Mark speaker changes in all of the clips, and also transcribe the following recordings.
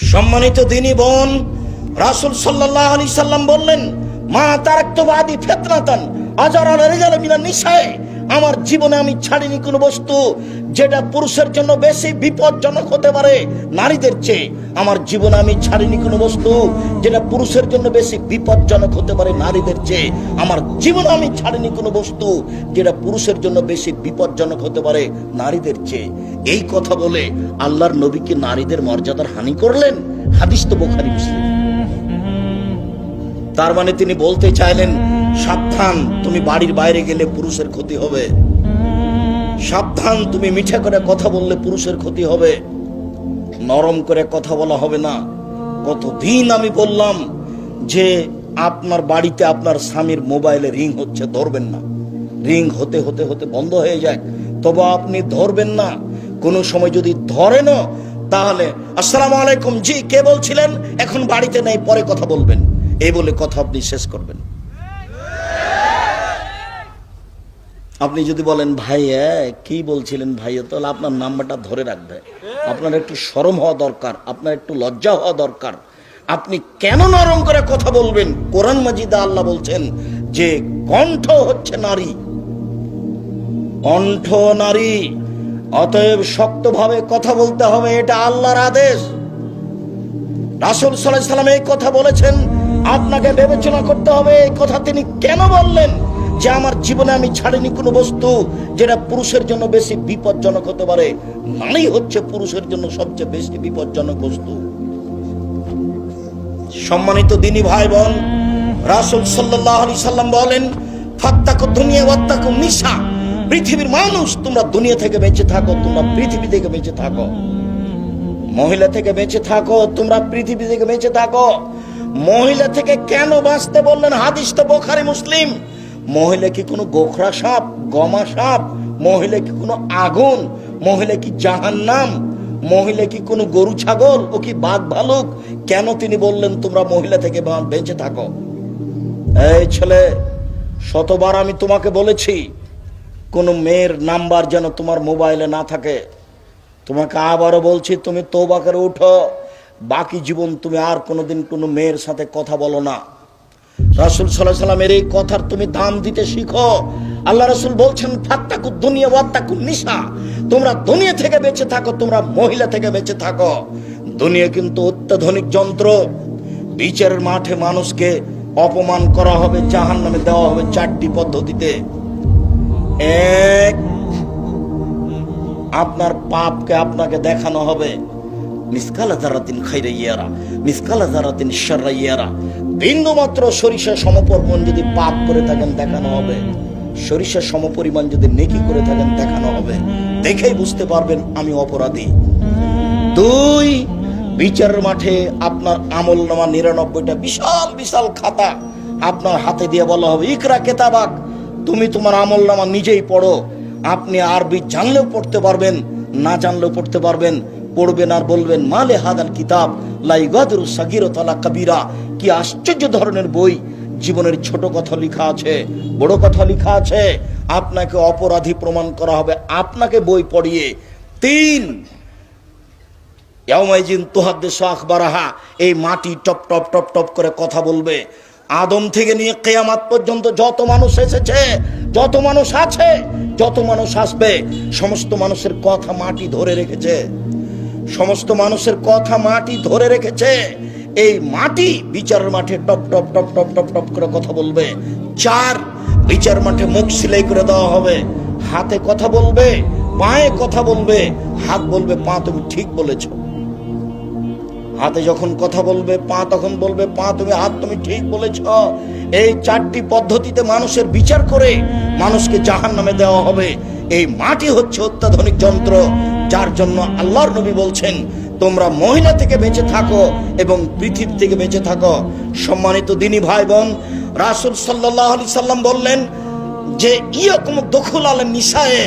Speaker 1: সম্মানিত দিনী বোন, রাসুল সাল্লাহ আলি সাল্লাম বললেন, মা তারাক্তবাদী ফেতনাতান আজার আল রেজাল নিশায় আমার জীবনে আমি ছাড়িনি কোনো বস্তু যেটা পুরুষের জন্য বেশি বিপজ্জনক হতে পারে, নারীদের চেয়ে। আমার জীবনে আমি ছাড়িনি কোনো বস্তু যেটা পুরুষের জন্য বেশি বিপজ্জনক হতে পারে, নারীদের চেয়ে। আমার জীবনে আমি ছাড়িনি কোনো বস্তু যেটা পুরুষের জন্য বেশি বিপজ্জনক হতে পারে, নারীদের চেয়ে। এই কথা বলে আল্লাহর নবীকে নারীদের মর্যাদার হানি করলেন? হাদিস তো বোখারি মুসলিম। তার মানে তিনি বলতে চাইলেন সাবধান, তুমি বাড়ির বাইরে গেলে পুরুষের ক্ষতি হবে। সাবধান, তুমি মিঠা করে কথা বললে পুরুষের ক্ষতি হবে। নরম করে কথা বলা হবে না। কতদিন আমি বললাম যে আপনার বাড়িতে আপনার স্বামীর মোবাইলে রিং হচ্ছে, ধরবেন না। রিং হতে হতে হতে বন্ধ হয়ে যায়। তবে আপনি ধরবেন না। কোনো সময় যদি ধরেন, তাহলে, আসসালামু আলাইকুম, জি, কে বলছিলেন? এখন বাড়িতে নেই, পরে কথা বলবেন। এই বলে কথা আপনি শেষ করবেন। আপনি যদি বলেন ভাই এ, কি বলছিলেন ভাই? তাহলে আপনার নাম্বারটা ধরে রাখবে। আপনার একটু সরম হওয়া দরকার আপনার একটু লজ্জা হওয়া দরকার। আপনি কেন নরম করে কথা বলবেন? কোরআন মাজিদা আল্লাহ বলছেন যে কণ্ঠ হচ্ছে নারী। কণ্ঠ নারী অতএব শক্তভাবে কথা বলতে হবে এটা আল্লাহর আদেশ। রাসুল সাল্লাহ সাল্লাম এই কথা বলেছেন। আপনাকে বিবেচনা করতে হবে এই কথা তিনি কেন বললেন? যে আমার জীবনে আমি ছাড়িনি কোনো বস্তু, যেটা পুরুষের জন্য বেশি বিপজ্জনক হতে পারে নারী হচ্ছে পুরুষের জন্য সবচেয়ে বেশি বিপজ্জনক বস্তু। সম্মানিত দিনী ভাই বোন রাসুল সাল্লাহ আলি সাল্লাম বলেন দুনিয়া নিশা পৃথিবীর মানুষ, তোমরা দুনিয়া থেকে বেঁচে থাকো, তোমরা পৃথিবী থেকে বেঁচে থাকো। মহিলা থেকে বেঁচে থাকো, তোমরা পৃথিবী থেকে বেঁচে থাকো। মহিলা থেকে কেন বাঁচতে বললেন হাদিস তো বোখারি মুসলিম। মহিলা কি কোনো গোখরা সাপ, গমা সাপ? মহিলা কি কোনো আগুন? মহিলা কি জাহান্নাম? মহিলা কি কোনো গরু ছাগল? ও কি বাঘ ভালুক? কেন তিনি বললেন, তোমরা মহিলা থেকে বেঁচে থাকো? এই ছেলে, শতবার আমি তোমাকে বলেছি, কোনো মেয়ের নাম্বার যেন তোমার মোবাইলে না থাকে। তোমাকে আবারও বলছি, তুমি তৌবা উঠো। বাকি জীবন তুমি আর কোনোদিন কোনো মেয়ের সাথে কথা বলো না। রাসুল সাল্লাহ সাল্লামের এই কথার তুমি দাম দিতে শিখো। আল্লাহ রাসুল বলছেন ফাত্তাকু দুনিয়া ওয়াত্তাকু নিশা তোমরা দুনিয়া থেকে বেঁচে থাকো, তোমরা মহিলা থেকে বেঁচে থাকো। দুনিয়া কিন্তু অত্যাধুনিক যন্ত্র। বিচারের মাঠে মানুষকে অপমান করা হবে জাহান নামে দেওয়া হবে চারটি পদ্ধতিতে। এক, আপনার পাপকে আপনাকে দেখানো হবে। মিসকালা জারাতিন খাইরা ইয়ারা, মিসকালা জারাতিন শাররা ইয়ারা। বিন্দু মাত্র সরিষা সমপরিমাণ যদি পাপ করে থাকেন, দেখানো হবে। সরিষা সমপরিমাণ যদি নেকি করে থাকেন, দেখানো হবে। দেখেই বুঝতে পারবেন আমি অপরাধী। দুই বিচারের মাঠে আপনার আমল নামা নিরানব্বইটা বিশাল বিশাল খাতা আপনার হাতে দিয়ে বলা হবে, ইকরা কেতাবাক, তুমি তোমার আমল নামা নিজেই পড়ো। আপনি আরবি জানলেও পড়তে পারবেন, না জানলেও পড়তে পারবেন, পড়বেন আর বলবেন, মালে হাদাল কিতাব লাই গদরু সাগির তালা কাবিরা কি আশ্চর্য ধরনের বই? জীবনের ছোট কথা লেখা আছে, বড় কথা লেখা আছে। আপনাকে অপরাধী প্রমাণ করা হবে। আপনাকে বই পড়িয়ে তিন ইয়াউমাইজিন তুহাদ্দেশ আখবারাহা, এই মাটি টপ টপ টপ টপ করে কথা বলবে। আদম থেকে নিয়ে কেয়ামাত পর্যন্ত যত মানুষ এসেছে, যত মানুষ আছে, যত মানুষ আসবে, সমস্ত মানুষের কথা মাটি ধরে রেখেছে। সমস্ত মানুষের কথা মাটি ধরে রেখেছে। এই মাটি বিচারের মাঠে টপ টপ টপ টপ টপ টপ করে কথা বলবে। চার, বিচার মাঠে মুখ সিলাই করে দেওয়া হবে। হাতে কথা বলবে, পায়ে কথা বলবে, হাত বলবে, পা তুমি ঠিক বলেছ। হাতে যখন কথা বলবে, পা তখন বলবে, পা তুমি, হাত তুমি ঠিক বলেছ। এই চারটি পদ্ধতিতে মানুষের বিচার করে মানুষকে জাহান নামে দেওয়া হবে। এই মাটি হচ্ছে অত্যাধুনিক যন্ত্র, যার জন্য আল্লাহর নবী বলছেন তোমরা মহিলা থেকে বেঁচে থাকো এবং পৃথিবী থেকে বেঁচে থাকো। সম্মানিত দিনী ভাই বোন রাসুল সাল্লাহ সাল্লাম বললেন, যে ইয়কুম দখল আল নিশায়ে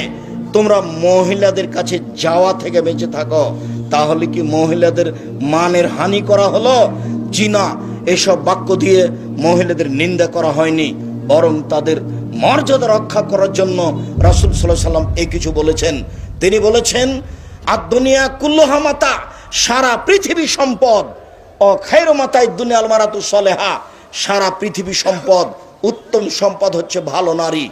Speaker 1: তোমরা মহিলাদের কাছে যাওয়া থেকে বেঁচে থাকো। তাহলে কি মহিলাদের মানের হানি করা হলো? জি না, এসব বাক্য দিয়ে মহিলাদের নিন্দা করা হয়নি, বরং তাদের মর্যাদা রক্ষা করার জন্য রাসুল সাল্লাহ সাল্লাম এই কিছু বলেছেন। তিনি বলেছেন আর দুনিয়া কুল্লহামাতা সারা পৃথিবী সম্পদ। ও খাইর মাতায় দুনিয়াল মারাতু সলেহা। সারা পৃথিবী সম্পদ, উত্তম সম্পদ হচ্ছে ভালো নারী।